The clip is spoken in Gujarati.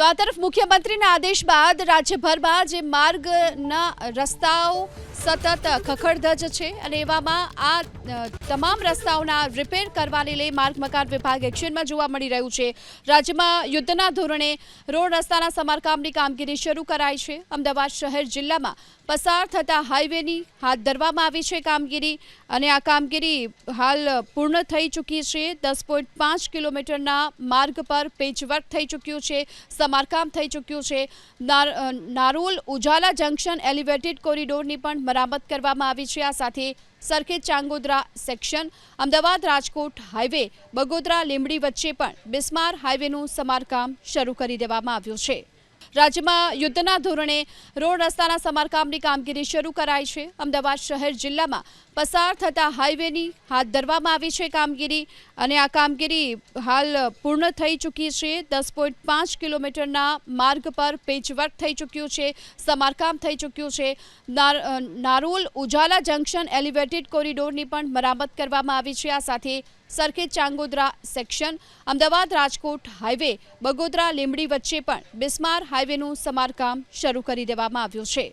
તો આ તરફ મુખ્યમંત્રીના આદેશ બાદ રાજ્યભરમાં જે માર્ગના રસ્તાઓ સતત ખખડધજ છે અને એવામાં આ તમામ રસ્તાઓના રિપેર કરવાને લઈ માર્ગ મકાન વિભાગ એક્શનમાં જોવા મળી રહ્યું છે. રાજ્યમાં યુદ્ધના ધોરણે રોડ રસ્તાના સમારકામની કામગીરી શરૂ કરાઈ છે. અમદાવાદ શહેર જિલ્લામાં પસાર થતા હાઈવેની હાથ ધરવામાં આવી છે કામગીરી અને આ કામગીરી હાલ પૂર્ણ થઈ ચૂકી છે. દસ કિલોમીટરના માર્ગ પર પેચવર્ક થઈ ચૂક્યું છે. સમારકામ થઈ ચૂક્યું છે. નાર- નારોલ ઉજાલા જંકશન એલિવેટેડ કોરિડોરની પણ મરામત કરવામાં આવી છે. આ સાથે સરખેજ ચાંગોદરા સેક્શન, અમદાવાદ રાજકોટ હાઈવે, બગોદરા લીંબડી વચ્ચે પણ બિસ્માર હાઈવેનું સમારકામ શરૂ કરી દેવામાં આવ્યું છે. રાજ્યમાં યુદ્ધના ધોરણે રોડ રસ્તાના સમારકામની કામગીરી શરૂ કરાઈ છે. અમદાવાદ શહેર જિલ્લામાં પસાર થતા હાઈવેની હાથ ધરવામાં આવી છે કામગીરી અને આ કામગીરી હાલ પૂર્ણ થઈ ચૂકી છે. દસ પોઈન્ટ પાંચ કિલોમીટરના માર્ગ પર પેચવર્ક થઈ ચૂક્યું છે, સમારકામ થઈ ચૂક્યું છે. નાર- નારોલ ઉજાલા જંકશન એલિવેટેડ કોરિડોરની પણ મરામત કરવામાં આવી છે. આ સાથે સરખેજ ચાંગોદરા સેક્શન, અમદાવાદ રાજકોટ હાઈવે, બગોદરા લીંબડી વચ્ચે પણ બિસ્માર હાઈવેનું સમારકામ શરૂ કરી દેવામાં આવ્યું છે.